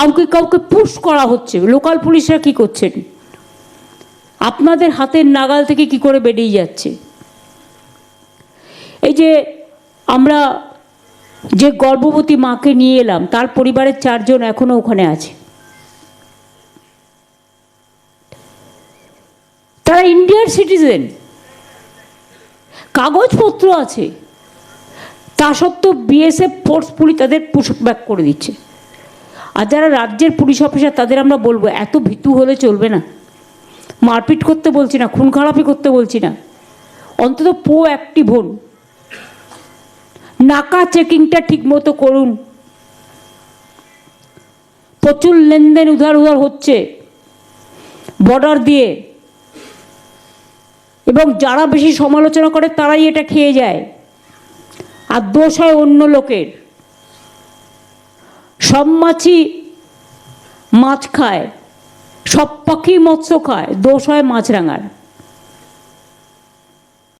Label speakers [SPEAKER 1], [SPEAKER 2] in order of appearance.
[SPEAKER 1] কাউকে কাউকে পুশ করা হচ্ছে। লোকাল পুলিশরা কি করছেন? আপনাদের হাতের নাগাল থেকে কি করে বেরিয়ে যাচ্ছে? এই যে আমরা যে গর্ভবতী মাকে নিয়ে এলাম, তার পরিবারের চারজন এখনও ওখানে আছে। তারা ইন্ডিয়ার সিটিজেন কাগজপত্র আছে। তা সত্ত্বেও বিএসএফ ফোর্সফুলি তাদের পুশ ব্যাক করে দিচ্ছে। আর যারা রাজ্যের পুলিশ অফিসার, তাদের আমরা বলব, এত ভীতু হলে চলবে না। মারপিট করতে বলছি না, খুন খারাপি করতে বলছি না। অন্তত পো অ্যাক্টিভ হন নাকা চেকিংটা ঠিক মতো করুন। প্রচুর লেনদেন উধার উধার হচ্ছে বর্ডার দিয়ে। এবং যারা বেশি সমালোচনা করে, তারাই এটা খেয়ে যায়। আর দোষ হয় অন্য লোকের। সব মাছই মাছ খায় সব পাখি মৎস্য খায় দোষ হয় মাছরাঙার।